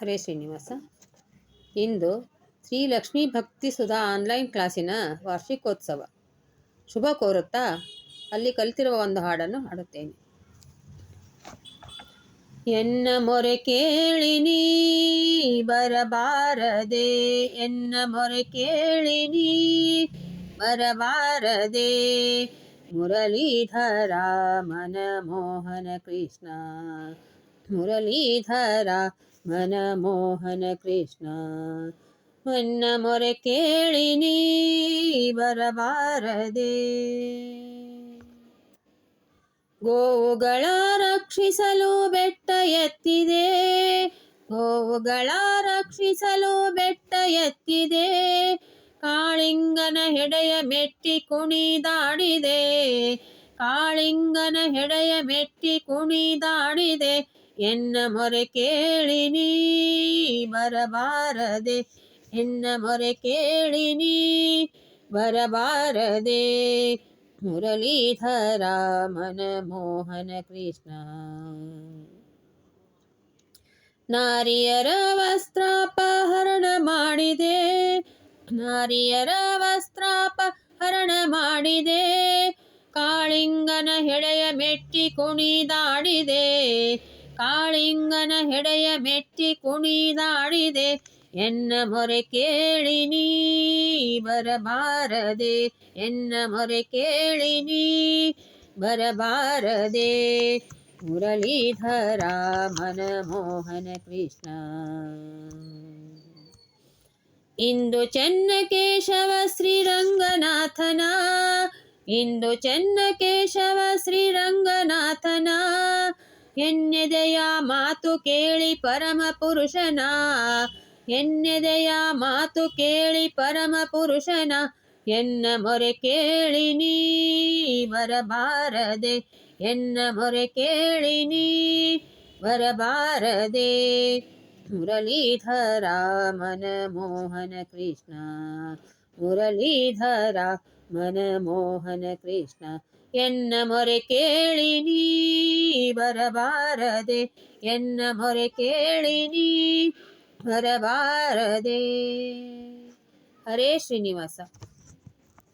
ಹರೇ ಶ್ರೀನಿವಾಸ. ಇಂದು ಶ್ರೀ ಲಕ್ಷ್ಮೀ ಭಕ್ತಿ ಸುಧಾ ಆನ್ಲೈನ್ ಕ್ಲಾಸಿನ ವಾರ್ಷಿಕೋತ್ಸವ. ಶುಭ ಕೋರುತ್ತಾ ಅಲ್ಲಿ ಕಲಿತಿರುವ ಒಂದು ಹಾಡನ್ನು ಹಾಡುತ್ತೇನೆ. ಎನ್ನ ಮೊರೆ ಕೇಳಿನಿ ಬರಬಾರದೆ, ಎನ್ನ ಮೊರೆ ಕೇಳಿನಿ ಬರಬಾರದೆ, ಮುರಳೀಧರ ಮನಮೋಹನ ಕೃಷ್ಣ, ಮುರಳೀಧರ ಮನಮೋಹನ ಕೃಷ್ಣ ಹೊನ್ನ ಮೊರೆ ಕೇಳಿನಿ ಬರಬಾರದೆ. ಗೋವುಗಳ ರಕ್ಷಿಸಲು ಬೆಟ್ಟ ಎತ್ತಿದೆ, ಗೋವುಗಳ ರಕ್ಷಿಸಲು ಬೆಟ್ಟ ಎತ್ತಿದೆ, ಕಾಳಿಂಗನ ಹೆಡೆಯ ಮೆಟ್ಟಿ ಕುಣಿದಾಡಿದೆ ಕಾಳಿಂಗನ ಹೆಡೆಯ ಮೆಟ್ಟಿ ಕುಣಿದಾಡಿದೆ ಎನ್ನ ಮೊರೆ ಕೇಳಿ ನೀ ಬರಬಾರದೆ, ಎನ್ನ ಮೊರೆ ಕೇಳಿ ನೀ ಬರಬಾರದೆ. ಮುರಳೀಧರ ಮನಮೋಹನ ಕೃಷ್ಣ. ನಾರಿಯರ ವಸ್ತ್ರಾಪಹರಣ ಮಾಡಿದೆ, ನಾರಿಯರ ವಸ್ತ್ರಾಪಹರಣ ಮಾಡಿದೆ, ಕಾಳಿಂಗನ ಹೆಡೆಯ ಮೆಟ್ಟಿ ಕುಣಿದಾಡಿದೆ. ಕಾಳಿಂಗನ ಹೆಡೆಯ ಮೆಟ್ಟಿ ಕುಣಿದಾಡಿದೆ. ಎನ್ನ ಮೊರೆ ಕೇಳಿನಿ ಬರಬಾರದೆ. ಎನ್ನ ಮೊರೆ ಕೇಳಿನಿ ಬರಬಾರದೆ. ಮುರಳೀಧರ ಮನಮೋಹನ ಕೃಷ್ಣ. ಇಂದು ಚೆನ್ನಕೇಶವ ಶ್ರೀರಂಗನಾಥನ. ಇಂದು ಚೆನ್ನಕೇಶವ ಶ್ರೀರಂಗನಾಥನ. ಎನ್ನೆದೆಯ ಮಾತು ಕೇಳಿ ಪರಮ ಪುರುಷನ. ಎನ್ನೆದೆಯ ಮಾತು ಕೇಳಿ ಪರಮ ಪುರುಷನ. ಎನ್ನ ಮೊರೆ ಕೇಳಿನಿ ಬರಬಾರದೆ ಎನ್ನ ಮೊರೆ ಕೇಳಿನಿ ಬರಬಾರದೆ ಮುರಳೀಧರ ಮನಮೋಹನ ಕೃಷ್ಣ. ಮುರಳೀಧರ ಮನಮೋಹನ ಕೃಷ್ಣ, ಎನ್ನ ಮೊರೆ ಕೇಳಿ ನೀ ಬರಬಾರದೆ, ಎನ್ನ ಮೊರೆ ಕೇಳಿ ನೀ ಬರಬಾರದೆ. ಹರೇ ಶ್ರೀನಿವಾಸ.